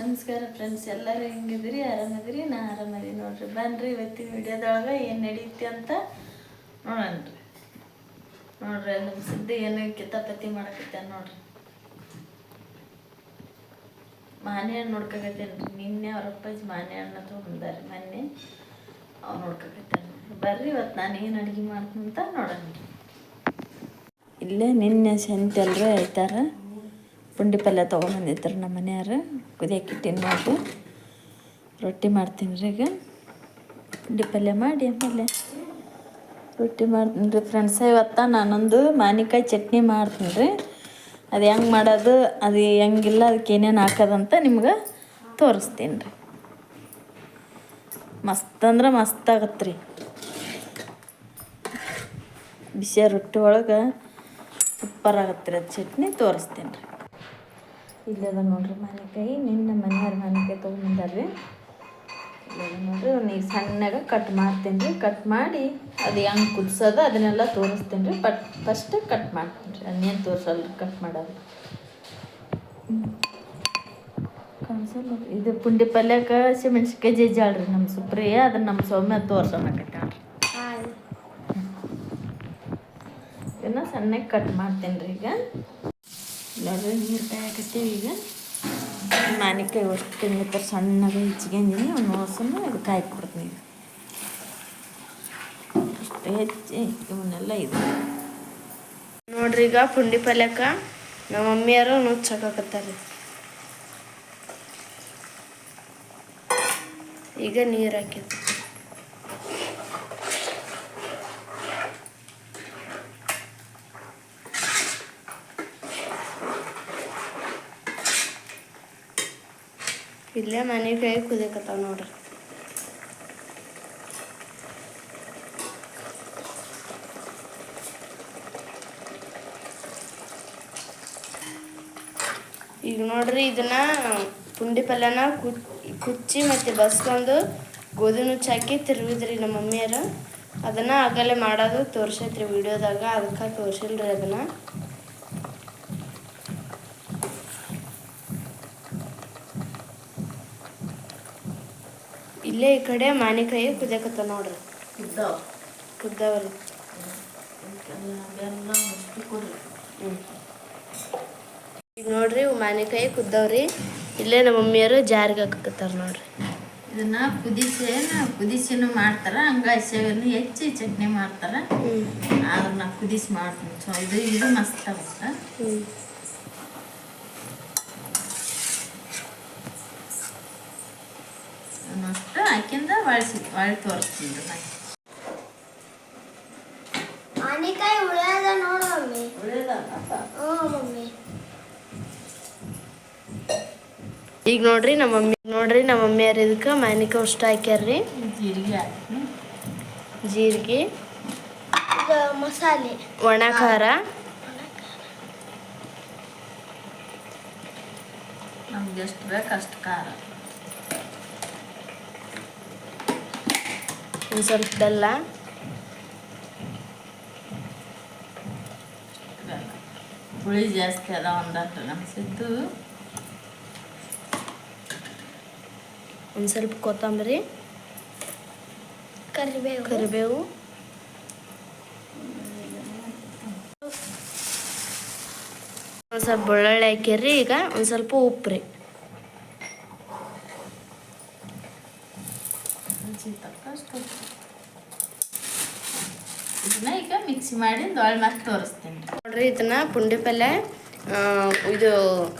ನಮಸ್ಕಾರ ಫ್ರೆಂಡ್ಸ್ ಎಲ್ಲರೂ ಹೆಂಗಿದ್ರಿ ಆರಾಮದಿರಿ ನಾ ಆರಾಮದಿ ನೋಡ್ರಿ. ಬನ್ರಿ, ಇವತ್ತಿನ ವಿಡಿಯೋದೊಳಗೆ ಏನು ನಡೀತಿ ಅಂತ ನೋಡೋಣ್ರಿ. ನೋಡ್ರಿ ನಮ್ಮ ಸುದ್ದಿ ಏನು ಕಿತಾಪತಿ ಮಾಡಕತ್ತ ನೋಡ್ರಿ. ಮಾನೆ ಹಣ್ಣು ನೋಡ್ಕೊಕತ್ತೇನೆ ರೀ ನಿನ್ನೆ ಅವ್ರ ಅಪ್ಪಾಜಿ ಮಾನೆ ಹಣ್ಣು ತೊಗೊಂಬಂದಾರಿ ಮೊನ್ನೆ. ಅವ್ರು ನೋಡ್ಕೊಕತ್ತೇನೆ ಬರ್ರಿ, ಇವತ್ತು ನಾನು ಏನು ಅಡುಗೆ ಮಾಡ್ತೀನಿ ಅಂತ ನೋಡೋಣ ಇಲ್ಲೇ ನಿನ್ನೆ ಸಂತೆ ಎಲ್ಲರೂ ಆಯ್ತಾರ ಪುಂಡಿ ಪಲ್ಯ ತೊಗೊಂಬಂದಿದ್ರು ನಮ್ಮ ಮನೆಯವ್ರು. ಕುದಿಯಕ್ಕೆ ಇಟ್ಟಿನಿ ನೋಡ್ರಿ ರೊಟ್ಟಿ ಮಾಡ್ತೀನಿ ರೀ ಈಗ. ಪುಂಡಿ ಪಲ್ಯ ಮಾಡಿ ಆಮೇಲೆ ರೊಟ್ಟಿ ಮಾಡ್ತೀನಿ ರೀ ಫ್ರೆಂಡ್ಸ್ ಇವತ್ತು ನಾನೊಂದು ಮಾನಿಕಾಯಿ ಚಟ್ನಿ ಮಾಡ್ತೀನಿ ರೀ. ಅದು ಹೆಂಗೆ ಮಾಡೋದು, ಅದು ಹೆಂಗಿಲ್ಲ, ಅದಕ್ಕೆ ಏನೇನು ಹಾಕೋದಂತ ನಿಮ್ಗೆ ತೋರಿಸ್ತೀನಿ ರೀ. ಮಸ್ತ್ ಅಂದ್ರೆ ಮಸ್ತ್ ಆಗತ್ತೆ ರೀ. ಬಿಸಿ ರೊಟ್ಟಿ ಒಳಗೆ ಸೂಪರ್ ಆಗತ್ತೆ ರೀ ಅದು ಚಟ್ನಿ. ತೋರಿಸ್ತೀನಿ ರೀ. ಇಲ್ಲದ ನೋಡ್ರಿ ಮಾವಿನಕಾಯಿ ನಿನ್ನ ಮನೆಯವ್ರ ಮಾವಿನಕಾಯಿ ತೊಗೊಂಬಂದಾರ್ರಿ. ಇಲ್ಲದ ನೋಡ್ರಿ ಅವ್ನಿಗೆ ಸಣ್ಣಗೆ ಕಟ್ ಮಾಡ್ತೀನಿ ರೀ ಕಟ್ ಮಾಡಿ ಅದು ಹೆಂಗೆ ಕುದಿಸೋದು ಅದನ್ನೆಲ್ಲ ತೋರಿಸ್ತೀನಿ ರೀ ಬಟ್ ಫಸ್ಟ್ ಕಟ್ ಮಾಡ್ತೀನಿ ರೀ ಅನ್ನೇನು ತೋರಿಸಲ್ಲ ಕಟ್ ಮಾಡೋದು ಕಾಣಿಸಲ್ಲ ಇದು ಪುಂಡಿ ಪಲ್ಯಕ್ಕೆ ಹಸಿಮೆಣ್ಸಿಕಾಯಿ ರೀ ನಮ್ಮ ಸುಪ್ರಿಯ. ಅದನ್ನ ನಮ್ಮ ಸೌಮ್ಯ ತೋರ್ಸೋಣಕತ್ತಾಳ್ರಿ ಇದನ್ನ ಸಣ್ಣಗೆ ಕಟ್ ಮಾಡ್ತೀನಿ ರೀ ಈಗ. ನೋಡ್ರಿ ನೀರು ಕಾಯಕತ್ತೀವಿ ಈಗ. ಮಾನಿಕಾಯಿ ಅಷ್ಟು ತಿಂಗ್ಳತ್ತರ ಸಣ್ಣಗೆ ಹೆಚ್ಚಿಗೆಂದಿನಿ ಒಂದು ಹೊಸನ್ನು ಇದು ಕಾಯಿ ಕೊಡ್ತೀನಿ ಈಗ. ಅಷ್ಟು ಹೆಚ್ಚಿ ಇವನ್ನೆಲ್ಲ ಇದು. ನೋಡ್ರಿ ಈಗ ಪುಂಡಿ ಪಲ್ಯಕ್ಕ ನಮ್ಮ ಮಮ್ಮಿಯವರು ನುಚ್ಚಾಕತ್ತಾರ ಈಗ ನೀರು ಹಾಕಿದ್ವಿ ಇಲ್ಲೇ ಮನೆ ಕೈ ಕುದಿಯಕತ್ತಾವ ನೋಡ್ರಿ. ಈಗ ನೋಡ್ರಿ ಇದನ್ನ ಪುಂಡಿ ಪಲ್ಯನ ಕುಚ್ಚಿ ಮತ್ತು ಬಸ್ಕೊಂಡು ಗೋಧಿ ನುಚ್ಚು ಹಾಕಿ ತಿರುವಿದ್ರಿ ನಮ್ಮ ಮಮ್ಮಿಯರು ಅದನ್ನ ಆಗಲೇ ಮಾಡೋದು ತೋರ್ಸೈತ್ರಿ ವಿಡಿಯೋದಾಗ, ಅದಕ್ಕೆ ತೋರಿಸಿಲ್ರಿ ಅದನ್ನ. ಇಲ್ಲೇ ಈ ಕಡೆ ಮಾನಿಕಾಯಿ ಕುದಿಯಕತ್ತ ನೋಡ್ರಿ. ಇದ್ದಾವ ಕುದ್ದವ್ರಿ. ಬೆಲ್ಲ ಅಷ್ಟು ಕೊಡ್ರಿ. ಹ್ಞೂ ಈಗ ನೋಡ್ರಿ ಮಾನಿಕಾಯಿ ಕುದ್ದವ್ರಿ. ಇಲ್ಲೇ ನಮ್ಮ ಮಮ್ಮಿಯವರು ಜಾರಿಗೆ ಹಾಕಕತ್ತಾರ ನೋಡ್ರಿ. ಇದನ್ನ ಕುದಿಸಿ ಕುದಿಸಿನೂ ಮಾಡ್ತಾರ ಹಂಗಾಯ್ಸೆವನ್ನು ಹೆಚ್ಚಿ ಚಟ್ನಿ ಮಾಡ್ತಾರ. ಅದನ್ನ ಕುದಿಸಿ ಮಾಡ್ತೀನಿ. ಸೊ ಇದು ಇದು ಮಸ್ತ್ ಆಗುತ್ತೆ ಹ್ಞೂ ಅಷ್ಟು ಹಾಕಿಂದ ಒಳಸಿ ತೋರಿಸ್ತೀನಿ ರೀ ನಾನು ಆನಿಕಾಯಿ ಉಳಿಯದ ನೋಡು ಮಮ್ಮಿ. ಹ್ಞೂ ಮಮ್ಮಿ. ಈಗ ನೋಡ್ರಿ ನಮ್ಮ ಮಮ್ಮಿ ನೋಡ್ರಿ ನಮ್ಮ ಮಮ್ಮಿಯರು ಇದಕ್ಕೆ ಮಾನಿಕಾಯಿ ಅಷ್ಟು ಹಾಕ್ಯಾರ್ರಿ. ಜೀರಿಗೆ ಜೀರಿಗೆ. ಮಸಾಲೆ. ಒಣ ಖಾರ ನಮ್ಗೆ ಎಷ್ಟು ಬೇಕು ಅಷ್ಟು ಖಾರ. ಒಂದು ಸ್ವಲ್ಪ ಬೆಲ್ಲ. ಹುಳಿ ಜಾಸ್ತಿ ಅದ ಒಂದಷ್ಟು ಅನಿಸಿದ್ದು ಒಂದು ಸ್ವಲ್ಪ ಕೊತ್ತಂಬರಿ ಕರಿಬೇವು. ಕರಿಬೇವು. ಒಂದು ಸ್ವಲ್ಪ ಬೆಳ್ಳುಳ್ಳಿ ಹಾಕಿರಿ ಈಗ ಒಂದು ಸ್ವಲ್ಪ ಉಪ್ಪು ರೀ ತಕ್ಕಷ್ಟು ಇದನ್ನ ಮಾಡಿ ತೋರಿಸ್ತೀನಿ. ನೋಡ್ರಿ, ಇದನ್ನ ಪುಂಡಿ ಪಲ್ಯ ಇದು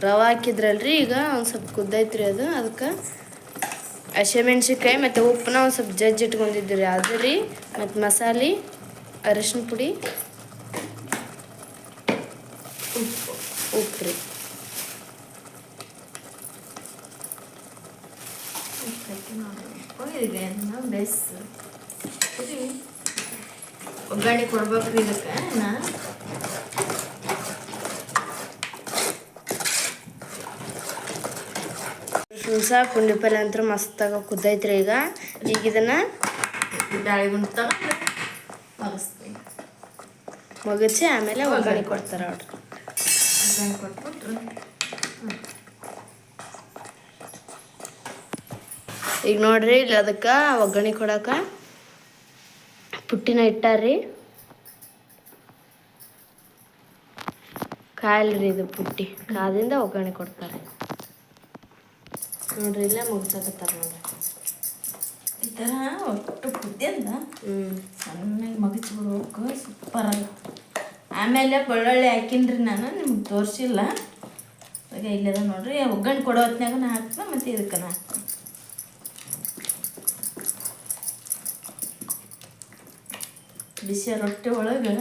ರವೆ ಹಾಕಿದ್ರಲ್ರಿ, ಈಗ ಒಂದು ಸ್ವಲ್ಪ ಕುದ್ದೈತ್ರಿ ಅದು. ಅದಕ್ಕೆ ಹಸಿಮೆಣ್ಸಿನ್ಕಾಯಿ ಮತ್ತು ಉಪ್ಪನ್ನ ಒಂದು ಸ್ವಲ್ಪ ಜಜ್ಜಿ ಇಟ್ಕೊಂಡಿದ್ರಿ ಅದು ರೀ, ಮತ್ತು ಮಸಾಲೆ, ಅರಿಶಿನ ಪುಡಿ, ಉಪ್ಪು. ಉಪ್ಪು ರೀ ಉಪ್ಪು ಹಾಕಿ ಮಾಡಬೇಕು ಈಗ ಇದನ್ನ ಬೇಯಿಸಿ ಕುದಿ ಒಗ್ಗರಣೆ ಕೊಡ್ಬೇಕು ರೀ ಇದಕ್ಕೆ ನಾ ಹುಣಸ, ಪುಂಡಿ ಪಲ್ಯ ಅಂತ ಮಸ್ತಾಗ ಕುದ್ದೈತ್ರಿ ಈಗ. ಈಗ ಇದನ್ನ ಬ್ಯಾಳಿ ಗುಂಡು ತಗೊಂಡು ಮಗಸ್ತೀನಿ. ಮಗಚಿ ಆಮೇಲೆ ಒಗ್ಗರಣೆ ಕೊಡ್ತಾರೆ ಅವ್ರು. ಒಗ್ಗರಣೆ ಕೊಟ್ಬಿಟ್ರು ಈಗ ನೋಡ್ರಿ ಇಲ್ಲಿ ಅದಕ್ಕೆ ಒಗ್ಗರಣೆ ಕೊಡಕ ಪುಟ್ಟಿನ ಇಟ್ಟಾರ್ರಿ. ಕಾಯಲ್ರಿ ಇದು ಪುಟ್ಟಿ. ಕಾದಿಂದ ಒಗ್ಗರಣೆ ಕೊಡ್ತಾರೆ. ನೋಡ್ರಿ ಇಲ್ಲೇ ಮುಗ್ಸಕತ್ತಾರ ನೋಡ್ರಿ. ಈ ಥರ ಒಟ್ಟು ಪುದ್ಯಂದ ಹ್ಮ್. ಸಣ್ಣಗೆ ಮಗಚಿ ಬಿಡ್ಬೇಕು ಸೂಪರ್ ಆಗುತ್ತೆ ಆಮೇಲೆ ಬೆಳ್ಳುಳ್ಳಿ ಹಾಕಿನ್ರಿ ನಾನು ನಿಮ್ಗೆ ತೋರಿಸಿಲ್ಲ. ಈಗ ಇಲ್ಲದ ನೋಡ್ರಿ ಒಗ್ಗರಣೆ ಕೊಡೋ ಹೊತ್ನ್ಯಾಗ ನಾ ಹಾಕ್ತೀನಿ ಮತ್ತು ಇದಕ್ಕೆ ನಾ ಹಾಕ್ತೀನಿ ಬಿಸಿ ರೊಟ್ಟಿ ಒಳಗೆ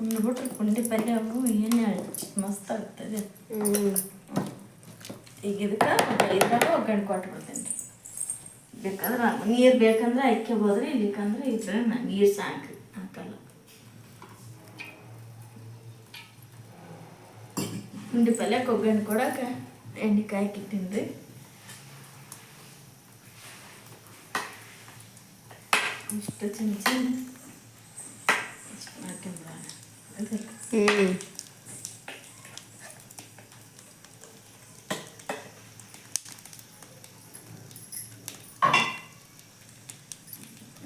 ಉಂಡ್ಬಿಟ್ರೆ ಪುಂಡಿ ಪಲ್ಯ ಏನು ಮಸ್ತ್ ಆಗ್ತದೆ. ಈಗ ಇದಕ್ಕೆ ಇದ್ರಾಗ ಒಗ್ಗರಣೆ ಕೊಟ್ಬಿಡ್ತೀನಿ. ರೀ ಬೇಕಾದ್ರೆ ನೀರು ಬೇಕಂದ್ರೆ ಹಾಕ್ಕೋಬೋದ್ರಿ ಇಲ್ಲಿಕಂದ್ರೆ ಇದ್ರೆ ನಾನು ನೀರು ಸಾಕು ಹಾಕಲ್ಲ. ಪುಂಡಿ ಪಲ್ಯಕ್ಕೆ ಒಗ್ಗರಣೆ ಕೊಡಕ್ಕೆ ಎಣ್ಣೆ ಕಾಯ್ಕಿಟ್ಟಿನಿ ರೀ ಇಷ್ಟು ಮಾಡ್ಕೊಂಬಿಡೋಣ ಹ್ಮ್.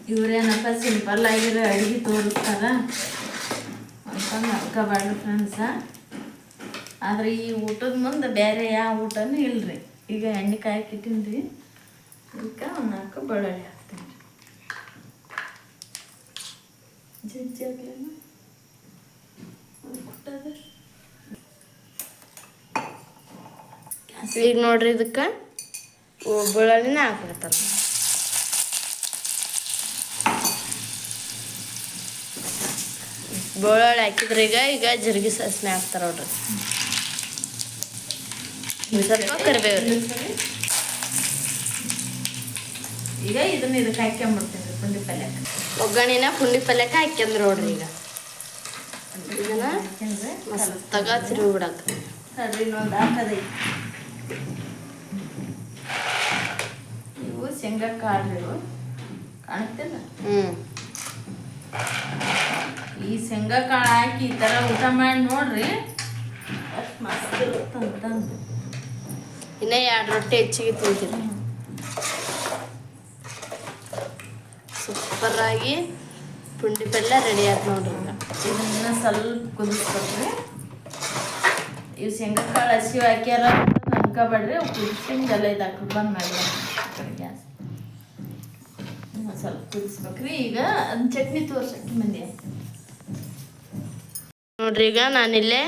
ಇವ್ರೇನಪ್ಪ ಸಿಂಪಲ್ ಆಗಿರೋ ಅಡುಗೆ ತೋರಿಸ್ತಾರ? ಅಂತಂದು ಅನ್ಕೋಬಾರ್ದು ಫ್ರೆಂಡ್ಸ ಆದ್ರೆ ಈ ಊಟದ ಮುಂದೆ ಬೇರೆ ಯಾವ ಊಟನೂ ಇಲ್ಲರಿ ಈಗ ಎಣ್ಣೆ ಕಾಯಕ್ಕಿಟ್ಟಿನಿ ರೀ ಅದಕ್ಕೆ ಒಂದು ನಾಲ್ಕು ಬೆಳ್ಳುಳ್ಳಿ ಹಾಕ್ತೀನಿ. ಜಜ್ಜಿ? ಅದು ಕುಟ್ಟೋದು? ಈಗ ನೋಡ್ರಿ ಇದಕ್ಕೆ ಬೆಳ್ಳುಳ್ಳಿನ ಹಾಕ್ಬಿಡ್ತಾರ ಬೆಳ್ಳುಳ್ಳಿ ಹಾಕಿದ್ರೆ ಈಗ ಈಗ ಜೀರಿಗೆ ಸಸ್ನೆ ಹಾಕ್ತಾರ ನೋಡ್ರಿ. ಸ್ವಲ್ಪ ಕರಿಬೇವ್ರಿ. ಈಗ ಇದನ್ನ ಇದಕ್ಕೆ ಹಾಕ್ಕೊಂಬಿಡ್ತೀನಿ ರೀ ಪುಂಡಿ ಪಲ್ಯಕ್ಕೆ. ಒಗ್ಗರಣೆನ ಪುಂಡಿ ಪಲ್ಯಕ್ಕೆ ಹಾಕ್ಯಂದ್ರ ನೋಡ್ರಿ ಈಗ. ಇದನ್ನ ಮಸ್ತಾಗ ಇನ್ನೊಂದು ಹಾಕದೈತಿ ಇವು ಶೇಂಗಾ ಕಾಳು ಕಾಣುತ್ತಿಲ್ಲ ಹ್ಮ್. ಈ ಶೇಂಗಾ ಕಾಳು ಹಾಕಿ ಈ ಥರ ಊಟ ಮಾಡಿ ನೋಡ್ರಿ. ಅಷ್ಟು ಮಸ್ತ್ ಇನ್ನೇ ಎರಡು ರೊಟ್ಟಿ ಹೆಚ್ಚಿಗೆ ತಿಂತೀರಿ ಸೂಪರ್ ಆಗಿ ಪುಂಡಿ ಪಲ್ಯ ರೆಡಿ ಆಯ್ತು ನೋಡ್ರಿ ಇದನ್ನ ಸ್ವಲ್ಪ ಕುದಿಸ್ಬೇಕ್ರಿ ಇವು ಶೇಂಗಾ ಕಾಳು ಹಸಿ ಹಾಕ್ಯಾರ ಅನ್ಕೋಬೇಡ್ರಿ ಕುದಿಸ್ಕೊಂಡೆಲ್ಲ ಇದು ಹಾಕಿ ಬಂದ್ ಮಾಡಿ ಗ್ಯಾಸ್. ಸ್ವಲ್ಪ ಕುದಿಸ್ಬೇಕ್ರಿ. ಈಗ ಅದನ್ನ ಚಟ್ನಿ ತೋರ್ಸಕ್ಕೆ ಮಂದಿ ನೋಡ್ರಿ, ಈಗ ನಾನಿಲ್ಲೇ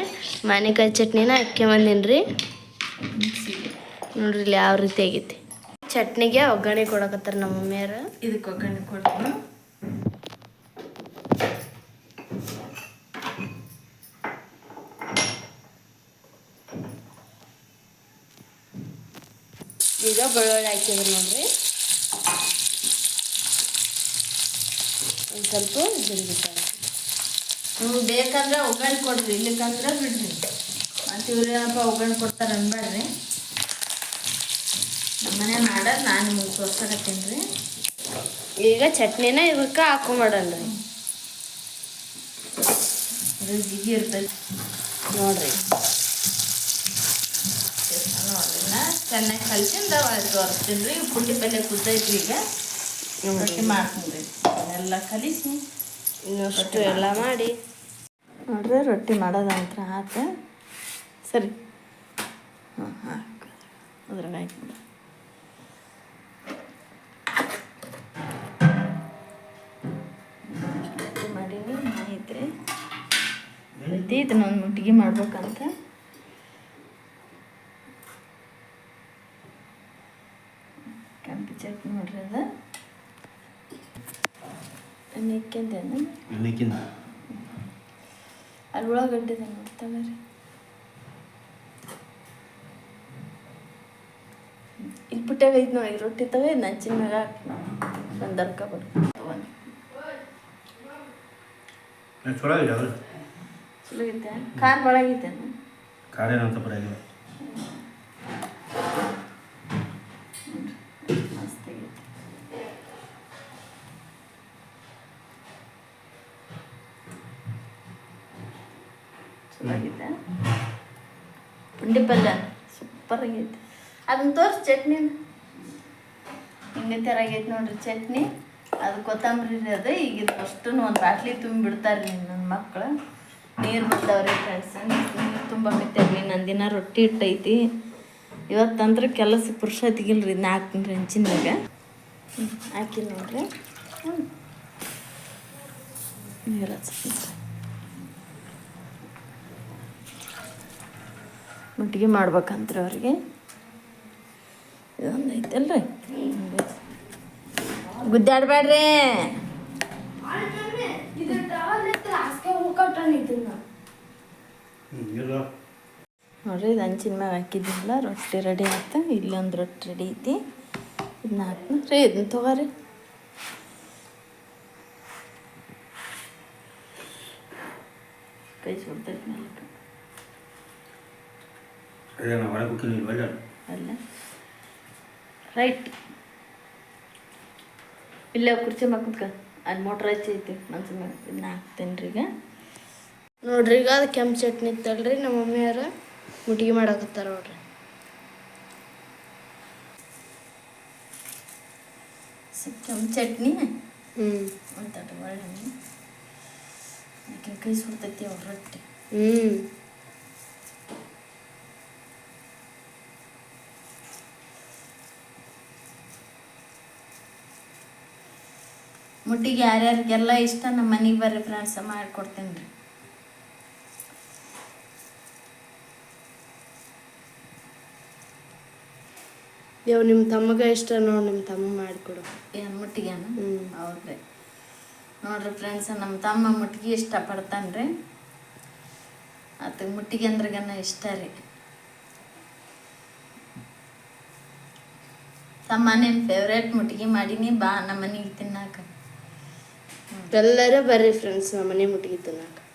ಮಾನಿಕಾಯಿ ಚಟ್ನಿನ ಹಾಕ್ಕೊಂಬಂದಿನಿ ರೀ ನೋಡ್ರಿ ಇಲ್ಲಿ ಯಾವ ರೀತಿ ಆಗೈತಿ. ಚಟ್ನಿಗೆ ಒಗ್ಗರಣೆ ಕೊಡಕತ್ತಾರ ನಮ್ಮ ಮಮ್ಮಿಯರು ಇದಕ್ಕೆ ಒಗ್ಗರಣೆ ಕೊಡ್ತೀನಿ ಈಗ ಬೆಳ್ಳುಳ್ಳಿ ಹಾಕಿದ್ರು ನೋಡ್ರಿ. ಒಂದು ಸ್ವಲ್ಪ ಜೀರಿಗೆ ನೀವು ಬೇಕಂದ್ರೆ ಒಗ್ಗರಣೆ ಕೊಡ್ರಿ ಇಲ್ಲಕ್ಕಂದ್ರೆ ಬಿಡ್ರಿ. ಮತ್ತು ಇವ್ರೇನಪ್ಪ ಒಗ್ಗರಣೆ ಕೊಡ್ತಾರೆ ಅನ್ಬೇಡ್ರಿ. ನಮ್ಮನೆ ಮಾಡೋದು ನಾನು ನಿಮಗೆ ತೋರ್ಸಕತ್ತೀನಿ ರೀ ಈಗ ಚಟ್ನಿನ ಇದಕ್ಕೆ ಹಾಕೊಂಬಿಡನ್ರಿ ಮಾಡಲ್ಲ ಜಿಗಿ ಇರ್ತೈತಿ. ನೋಡ್ರಿ ನೋಡ್ರಿ ನಾ ಚೆನ್ನಾಗಿ ಕಲ್ಸಿಂದ ತೋರಿಸ್ತೀನಿ ರೀ ಪುಂಡಿ ಪಲ್ಯ ಕುದ್ದೈತ್ರಿ ಈಗ ರೊಟ್ಟಿ ಮಾಡ್ತೀನಿ ರೀ. ಎಲ್ಲ ಕಲಿಸಿ ಇನ್ನಷ್ಟು ಎಲ್ಲ ಮಾಡಿ. ನೋಡ್ರಿ ರೊಟ್ಟಿ ಮಾಡೋದಂತ್ರ ಆತ. ಸರಿ. ಹಾಂ ಹಾಕಿ. ಅದ್ರಾಗ ರೊಟ್ಟಿ ಮಾಡೀನಿ ಐತಿ ಇದನ್ನ ಒಂದು ಮುಟ್ಟಿಗೆ ಮಾಡ್ಬೇಕಂತ ಕೆಂಪು ಚಟ್ನಿ ನೋಡ್ರಿ ಅದ ಅನ್ನಕ್ಕಿಂತ ಅಲ್ಲಿ ಉಳ್ಳಾಗಡ್ಡೆ ನೋಡ್ತಾವೆ ಇಲ್ಲಿ ಪುಟ್ಟಾಗ ಐದು ನೋಡಿ ರೊಟ್ಟಿ ತಗೋ ನಂಚಿನ ಮ್ಯಾಗ ಒಂದು ದರ್ಕ ಬಿಡು ತಗೊಂಡು ಚಲೋ ಅದು? ಚಲೋ ಐತೆ ಖಾರ ಒಳಗೈತೆ ಖಾರ ಏನಂತ ಬರೋಲ್ಲ ಮಸ್ತ್ ಆಗೈತೆ ಚಲೋ ಆಗೈತೆ ಪುಂಡಿ ಪಲ್ಯ ಸೂಪರ್ ಆಗೈತೆ ಅದನ್ನ ತೋರಿಸಿ ಚಟ್ನಿ. ಹಿಂಗೆ ಥರ ಆಗೈತೆ ನೋಡ್ರಿ ಚಟ್ನಿ. ಅದು ಕೊತ್ತಂಬರಿ ಅದು. ಈಗ ಅಷ್ಟು ಒಂದು ಬಾಟ್ಲಿ ತುಂಬಿ ಬಿಡ್ತಾರೆ ರೀ ನನ್ನ ಮಕ್ಕಳು ನೀರು ಬಿಡ್ತಾವ್ರಿ ಫ್ರೆಂಡ್ಸ್ ನೀರು ತುಂಬಾಕತ್ತೇವ್ರಿ ನನ್ನ ದಿನ ರೊಟ್ಟಿ ಇಟ್ಟೈತಿ. ಇವತ್ತಂದ್ರೆ ಕೆಲಸ ಪುರುಷತ್ತಿಗಿಲ್ರಿ ರೀ ನಾಲ್ಕು ರೀ ಹಂಚಿನಾಗ ಹಾಕಿ ನೋಡ್ರಿ. ಹ್ಞೂ ನೀರು ಹಚ್ತೀನಿ ಮಾಡ್ಬೇಕಂತ್ರ ಅವ್ರಿಗೆ. ಇದೊಂದು ಐತಲ್ರಿ. ಗುದ್ದಾಡ್ಬೇಡ್ರಿ. ನೋಡ್ರಿ, ಇದು ಹಂಚಿನ ಮ್ಯಾಗ ಹಾಕಿದ್ದಿಲ್ಲ ರೊಟ್ಟಿ ರೆಡಿ ಆಯ್ತು. ಇಲ್ಲೊಂದು ರೊಟ್ಟಿ ರೆಡಿ ಐತಿ. ಇದನ್ನ ಹಾಕ್ರಿ ಇದನ್ನ ತಗೋರಿ. ಕೈ ಸುಡ್ತೈತಿ ನಾಲ್ಕು ಅಲ್ಲ. ರೈಟ್ ಇಲ್ಲೇ ಕುರ್ಚಿ ಮ್ಯಾಗ ಕುತ್ಕ. ಅಲ್ಲಿ ಮೋಟ್ರ್ ಹಚ್ಚೈತಿ ಮನ್ಸಿನ ಮ್ಯಾಗ ಇದನ್ನ ಹಾಕ್ತೇನೆ ರೀ ಈಗ. ನೋಡ್ರಿ ಈಗ ಅದು ಕೆಂಪು ಚಟ್ನಿ ಇತ್ತಲ್ರಿ ನಮ್ಮ ಮಮ್ಮಿಯವ್ರ ಮುಟ್ಗಿ ಮಾಡಾಕತ್ತಾರ ನೋಡ್ರಿ. ಕೆಂಪು ಚಟ್ನಿ? ಹ್ಞೂ ಅಂತ ಒಳ್ಳೆ ಕೈ ಸುಡ್ತೈತಿ ಅವ್ರ ರೊಟ್ಟಿ. ಹ್ಞೂ ಮುಟ್ಟಿಗೆ ಯಾರ್ಯಾರಿಗೆಲ್ಲ ಇಷ್ಟ ನಮ್ಮ ಮನೆಗೆ ಬರ್ರಿ ಫ್ರೆಂಡ್ಸ್ ಮಾಡಿಕೊಡ್ತೀನಿ ರೀ. ಯಾವ ನಿಮ್ಮ ತಮ್ಮಗ ಇಷ್ಟ ನೋಡಿ ನಿಮ್ಮ ತಮ್ಮ ಮಾಡಿಕೊಡು ಏನು ಮುಟ್ಟಿಗೆನ? ಹ್ಞೂ ಹೌದ್ರಿ. ನೋಡ್ರಿ ಫ್ರೆಂಡ್ಸ್ ನಮ್ಮ ತಮ್ಮ ಮುಟ್ಟಿಗೆ ಇಷ್ಟಪಡ್ತಾನೆ ರೀ. ಆತ ಮುಟ್ಟಿಗೆ ಅಂದ್ರಗನ ಇಷ್ಟ ರೀ. ತಮ್ಮ ನಿನ್ನ ಫೇವ್ರೇಟ್ ಮುಟ್ಟಿಗೆ ಮಾಡೀನಿ ಬಾ ನಮ್ಮ ಮನೆಗೆ ತಿನ್ನಾಕ. ಎಲ್ಲರೂ ಬರ್ರಿ ಫ್ರೆಂಡ್ಸ್ ನಮ್ಮ ಮನೆ ಮುಟ್ಗಿ ತಿನ್ನಾಕ